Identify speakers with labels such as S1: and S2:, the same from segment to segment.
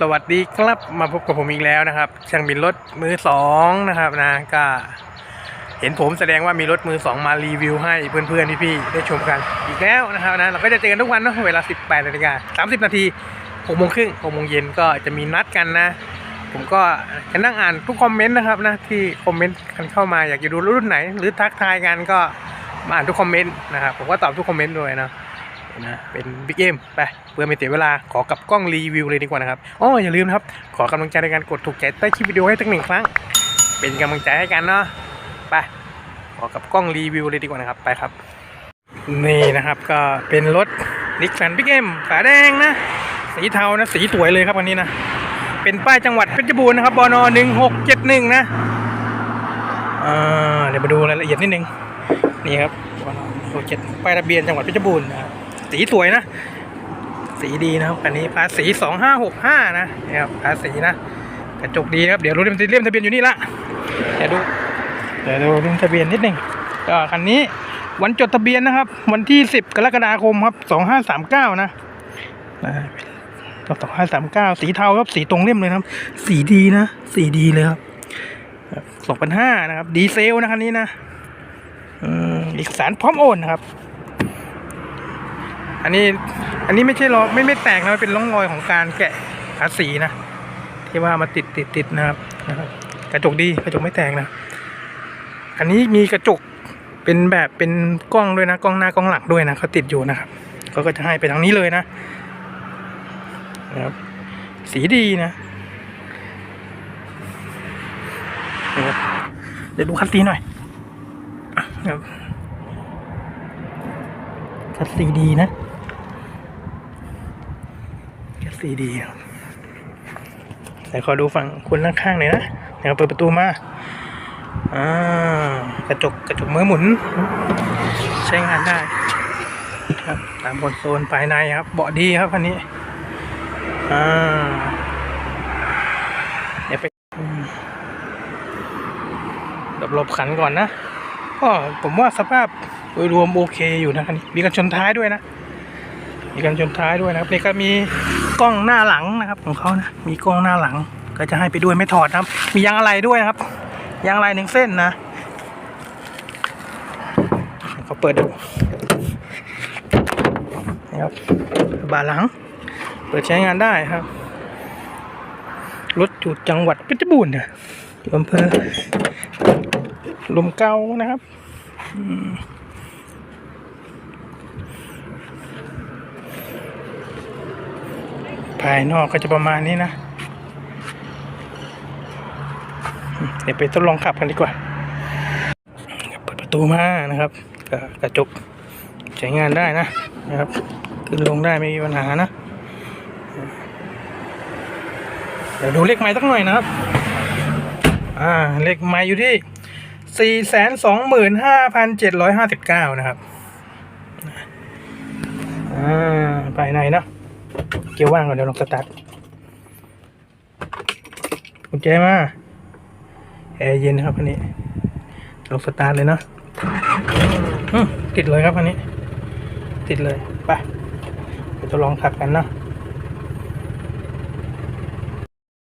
S1: สวัสดีครับมาพบกับผมอีกแล้วนะครับ ช่างบินรถมือสองนะครับนะก็เห็นผมแสดงว่ามีรถมือสองมารีวิวให้เพื่อนๆพี่ๆได้ชมกันอีกแล้วนะครับนะเราก็จะเจอกันทุกวันเนอะเวลา 18นาฬิกา30 นาที6โมงครึ่ง6โมงเย็นก็จะมีนัดกันนะ ผมก็จะนั่งอ่านทุกคอมเมนต์นะครับนะที่คอมเมนต์กันเข้ามาอยากจะดูรุ่นไหน หรือทักทายกันก็มาอ่านทุกคอมเมนต์นะครับผมก็ตอบทุกคอมเมนต์ด้วยนะ นะเป็นบิ๊กเอ็มไปเพื่อไม่เสียเวลาขอกับกล้องรีวิวเลยดีกว่านะครับอ๋ออย่าลืมนะครับ ขอกำลังใจในการกดถูกใจใต้คลิปวิดีโอให้สักหนึ่งครั้ง เป็นกำลังใจให้กันเนาะไปขอกับกล้องรีวิวเลยดีกว่านะครับไปครับ นี่นะครับก็เป็นรถนิกสันบิ๊กเอ็มฝาแดงนะ สีเทานะสีสวยเลยครับวันนี้นะ เป็นป้ายจังหวัดเพชรบูรณ์นะครับบนหนึ่งหกเจ็ดหนึ่งนะเดี๋ยวมาดูรายละเอียดนิดนึงนี่ครับบนหกเจ็ดป้ายทะเบียนจังหวัดเพชรบูรณ์นะครับ สีสวยนะ สีดีนะครับอันนี้ภาษีสองห้าหกห้านะนี่ครับภาษีนะกระจกดีครับเดี๋ยวรู้เล่มเล่มทะเบียนอยู่นี่ละเดี๋ยวดูเดี๋ยวดูเล่มทะเบียนนิดหนึ่งก็คันนี้วันจดทะเบียนนะครับ วันที่สิบกรกฎาคมครับสองห้าสามเก้านะสองห้าสามเก้าสีเทาครับสีตรงเล่มเลยครับ สีดีนะสีดีเลยครับสองพันห้านะครับ ดีเซลนะคันนี้นะอืมอีกสารพร้อมโอนนะครับ อันนี้อันนี้ไม่ใช่รอยไม่ไม่แตกนะมันเป็นร่องรอยของการแกะภาษีนะ ที่ว่ามาติดติดติดนะครับนะครับ กระจกดีกระจกไม่แตกนะ อันนี้มีกระจกเป็นแบบเป็นกล้องด้วยนะกล้องหน้ากล้องหลังด้วยนะเขาติดอยู่นะครับเขาก็จะให้ไปทางนี้เลยนะนะครับสีดีนะเดี๋ยวดูคัสซีหน่อยนะครับคัสซีดีนะ สีดีครับแต่ขอดูฝั่งคนข้างๆหน่อยนะเดี๋ยวเปิดประตูมาอ่ากระจกกระจกมือหมุน ใช้งานได้ครับตามบนโซนภายในครับ เบาะดีครับคันนี้อ่าเดี๋ยวไปอืมหลบขันก่อนนะก็ผมว่าสภาพโดยรวมโอเคอยู่นะคันนี้มีกันชนท้ายด้วยนะ มีกันชนท้ายด้วยนะครับนี่ก็มีกล้องหน้าหลังนะครับ ของเขานะมีกล้องหน้าหลัง ก็จะให้ไปด้วยไม่ถอดนะครับ มียางอะไรด้วยนะครับยางอะไรหนึ่งเส้นนะเขาเปิดดูนะครับบาหลัง เปิดใช้งานได้ครับรถอยู่จังหวัดเพชรบูรณ์นะอยู่อำเภอลมเกานะครับอืม ภายนอกก็จะประมาณนี้นะ เดี๋ยวไปทดลองขับกันดีกว่า เปิดประตูมานะครับกระจกใช้งานได้นะนะครับ ขึ้นลงได้ไม่มีปัญหานะ เดี๋ยวดูเลขไม้สักหน่อยนะครับ อ่า เลขไม้อยู่ที่สี่แสนสองหมื่นะครับ อ่าภายในนะ เกียร์ว่างก่อนเดี๋ยวลองสตาร์ทกุญแจมาแอร์เย็นครับคันนี้ลองสตาร์ทเลยเนาะอืมติดเลยครับคันนี้ ติดเลยไปเดี๋ยวจะลองขับกันเนาะ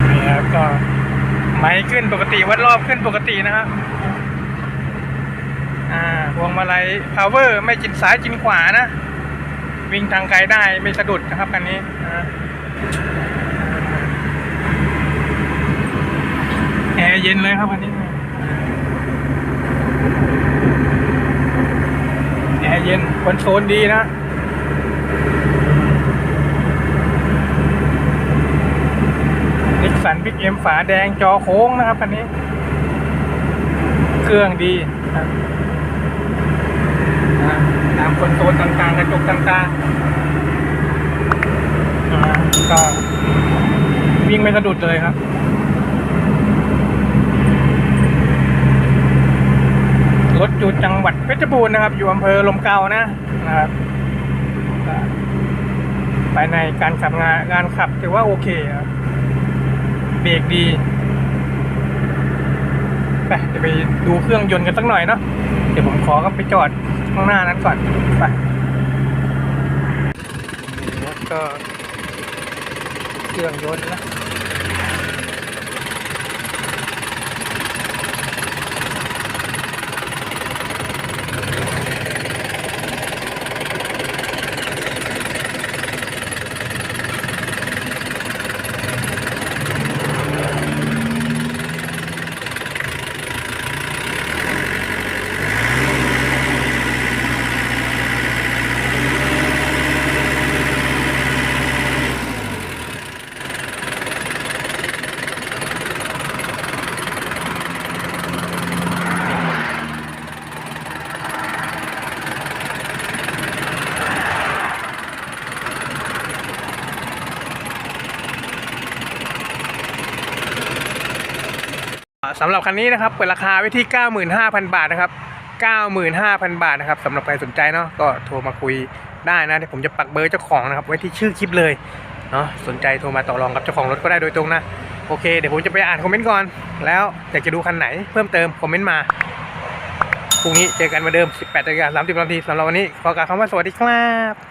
S1: นี่ครับก็ไม้ขึ้นปกติวัดรอบขึ้นปกตินะครับอ่าวงมาลัย power ไม่จินซ้ายจินขวานะ วิ่งทางไกลได้ไม่สะดุดนะครับคันนี้แอร์เย็นเลยครับคันนี้แอร์เย็นคอนโซลดีนะนิสสันบิ๊กเอ็มฝาแดงจอโค้งนะครับคันนี้ เครื่องดีนะครับ ตามคอนโซลต่างๆ กระจกต่างๆก็วิ่งไม่สะดุดเลยครับรถอยู่จังหวัดเพชรบูรณ์นะครับ อยู่อำเภอลมเกานะนะครับภายในการขับงานงานขับถือว่าโอเคครับเบรกดีไปเดี๋ยวไปดูเครื่องยนต์กันสักหน่อยเนาะเดี๋ยวผมขอก็ไปจอด ข้างหน้านั้นก่อนไปแล้วก็เครื่องยนต์นะ สำหรับคันนี้นะครับเปิดราคาไว้ที่ 95,000 บาทนะครับ 95,000 บาทนะครับสำหรับใครสนใจเนาะก็โทรมาคุยได้นะเดี๋ยวผมจะปักเบอร์เจ้าของนะครับไว้ที่ชื่อคลิปเลยเนาะสนใจโทรมาต่อรองกับเจ้าของรถก็ได้โดยตรงนะโอเคเดี๋ยวผมจะไปอ่านคอมเมนต์ก่อน แล้วอยากจะดูคันไหนเพิ่มเติมคอมเมนต์มาพรุ่งนี้เจอกันเหมาเดิม 18นาฬิกา30นาทีสำหรับวันนี้ขอกล่าวคำว่าสวัสดีครับ